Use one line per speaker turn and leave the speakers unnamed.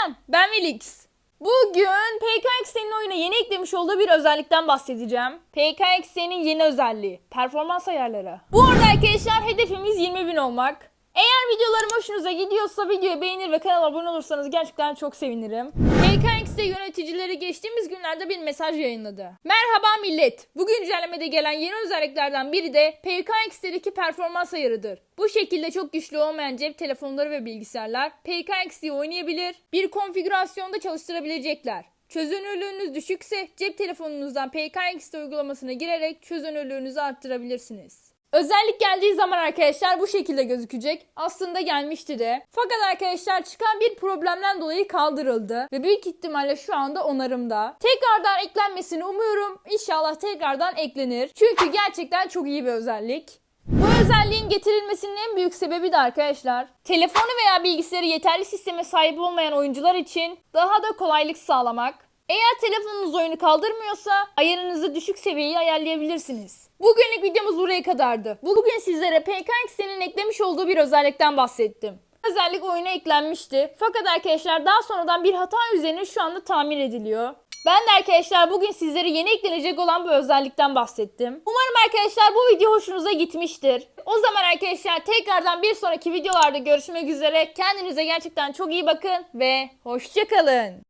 Selam, ben Velix. Bugün PKX'nin oyuna yeni eklemiş olduğu bir özellikten bahsedeceğim. PKX'nin yeni özelliği, performans ayarları. Bu arada arkadaşlar hedefimiz 20.000 olmak. Eğer videolarım hoşunuza gidiyorsa videoyu beğenir ve kanala abone olursanız gerçekten çok sevinirim. PKX'de yöneticileri geçtiğimiz günlerde bir mesaj yayınladı. Merhaba millet. Bu güncellemede gelen yeni özelliklerden biri de PKX'deki performans ayarıdır. Bu şekilde çok güçlü olmayan cep telefonları ve bilgisayarlar PKX'yi oynayabilir, bir konfigürasyonda çalıştırabilecekler. Çözünürlüğünüz düşükse cep telefonunuzdan PKXD uygulamasına girerek çözünürlüğünüzü arttırabilirsiniz. Özellik geldiği zaman arkadaşlar bu şekilde gözükecek. Aslında gelmişti de. Fakat arkadaşlar çıkan bir problemden dolayı kaldırıldı. Ve büyük ihtimalle şu anda onarımda. Tekrardan eklenmesini umuyorum. İnşallah tekrardan eklenir. Çünkü gerçekten çok iyi bir özellik. Bu özelliğin getirilmesinin en büyük sebebi de arkadaşlar, telefonu veya bilgisayarı yeterli sisteme sahip olmayan oyuncular için daha da kolaylık sağlamak. Eğer telefonunuz oyunu kaldırmıyorsa ayarınızı düşük seviyeye ayarlayabilirsiniz. Bugünlük videomuz buraya kadardı. Bugün sizlere PKX'nin eklemiş olduğu bir özellikten bahsettim. Özellik oyuna eklenmişti. Fakat arkadaşlar daha sonradan bir hata üzerine şu anda tamir ediliyor. Ben de arkadaşlar bugün sizlere yeni eklenecek olan bu özellikten bahsettim. Umarım arkadaşlar bu video hoşunuza gitmiştir. O zaman arkadaşlar tekrardan bir sonraki videolarda görüşmek üzere. Kendinize gerçekten çok iyi bakın ve hoşçakalın.